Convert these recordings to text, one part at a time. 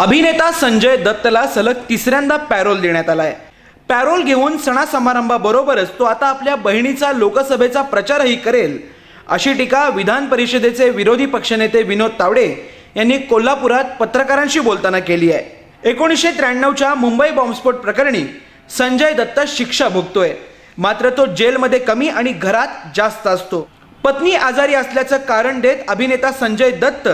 अभिनेता संजय दत्तला सलग तिसऱ्यांदा पॅरोल देण्यात आलाय. पॅरोल घेऊन सणासमारंभाबरोबरच तो आता आपल्या बहिणीचा लोकसभेचा प्रचारही करेल. अशी टीका विधान परिषदेचे विरोधी पक्षनेते विनोद तावडे यांनी कोल्हापुरात पत्रकारांशी बोलताना केली आहे. एकोणीसशे त्र्याण्णवच्या मुंबई बॉम्बस्फोट प्रकरणी संजय दत्त शिक्षा भोगतोय. मात्र तो जेलमध्ये कमी आणि घरात जास्त असतो. पत्नी आजारी असल्याचं कारण देत अभिनेता संजय दत्त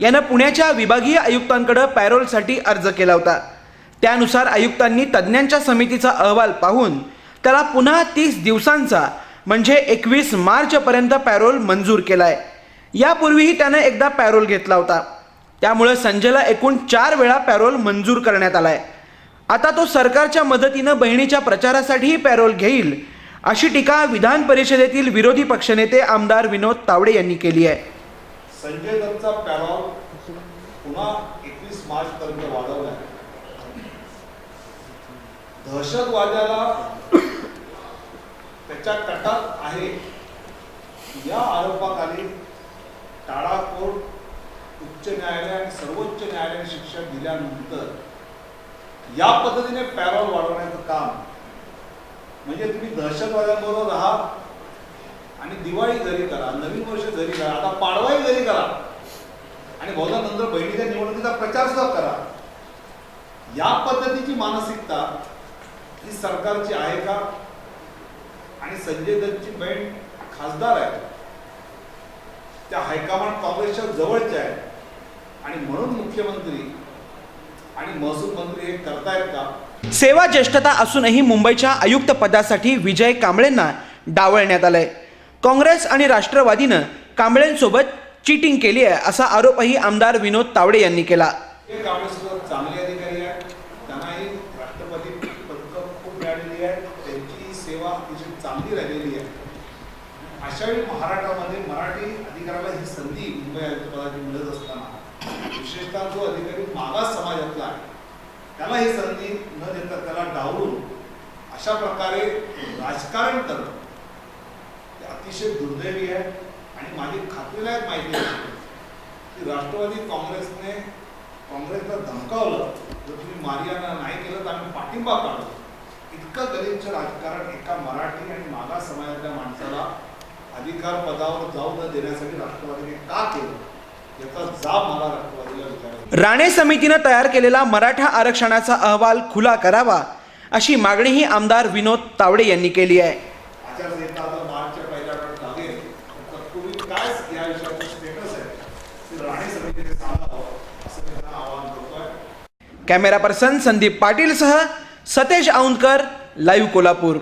यानं पुण्याच्या विभागीय आयुक्तांकडे पॅरोलसाठी अर्ज केला होता. त्यानुसार आयुक्तांनी तज्ज्ञांच्या समितीचा अहवाल पाहून त्याला पुन्हा तीस दिवसांचा म्हणजे एकवीस मार्चपर्यंत पॅरोल मंजूर केला आहे यापूर्वीही त्यानं एकदा पॅरोल घेतला होता. त्यामुळे संजयला एकूण चार वेळा पॅरोल मंजूर करण्यात आला आहे आता तो सरकारच्या मदतीनं बहिणीच्या प्रचारासाठीही पॅरोल घेईल अशी टीका विधान परिषदेतील विरोधी पक्षनेते आमदार विनोद तावडे यांनी केली आहे. संजय दत्तचा पॅरॉल पुन्हा एकवीस मार्च पर्यंत वाढवला दहशतवाद्याला त्याच्या कटात आहे. या आरोपाखाली टाळा कोर्ट उच्च न्यायालय आणि सर्वोच्च न्यायालयाने शिक्षा दिल्यानंतर या पद्धतीने पॅरॉल वाढवण्याचं काम म्हणजे तुम्ही दहशतवाद्यांबरोबर राहा आणि दिवाळी घरी करा नवीन वर्ष घरी करा आता पाडवाही घरी करा. आणि बहुधा नंतर बहिणीच्या निवडणुकीचा प्रचार सुद्धा करा. या पद्धतीची मानसिकता ही सरकारची आहे का? आणि संजय दत्तची बहीण खासदार आहे. त्या हायकमांड काँग्रेसच्या जवळच्या आहेत. आणि म्हणून मुख्यमंत्री आणि महसूल मंत्री हे करतायत का? सेवा ज्येष्ठता असूनही मुंबईच्या आयुक्त पदासाठी विजय कांबळेंना डावळण्यात आलंय. काँग्रेस आणि राष्ट्रवादीनं कांबळेंसोबत चिटिंग केली आहे असा आरोपही आमदार विनोद तावडे यांनी केला. हे अधिकारी त्यांनाही राष्ट्रपती खूप मिळालेली आहे. त्यांची सेवा अतिशय चांगली राहिलेली आहे. अशा महाराष्ट्रामध्ये मराठी अधिकाऱ्याला ही संधी मुंबई आयुक्तपदाची मिळत असताना विशेषतः जो अधिकारी मागास समाजातला आहे त्याला ही संधी न देता त्याला डावलून अशा प्रकारे राजकारण करणं अतिशय दुर्दैवी आहे. आणि माझी खात्रीलायक माहिती आहे. की राष्ट्रवादी काँग्रेसने काँग्रेसला धमकावलं. जर तुम्ही मारियाना नाही केलं तर आम्ही पाठिंबा काढू. इतकं गलिच्छ राजकारण एका मराठी आणि मागास समाजातल्या माणसाला अधिकार पदावर जाऊ न देण्यासाठी राष्ट्रवादीने का केलं? राणे समितीनं तयार केलेला मराठा आरक्षणाचा अहवाल खुला करावा अशी मागणीही आमदार विनोद तावडे यांनी केली आहे आचारसंहिता आता मार्चच्या पहिल्या आठवड्यात लागेल तर तत्पूर्वी काय या विषयाचं स्टेटस आहे ते राणे समितीने सांगावं असं मी त्यांना आवाहन करतोय कॅमेरा पर्सन संदीप पाटीलसह सतेज औंदकर लाईव्ह कोल्हापूर.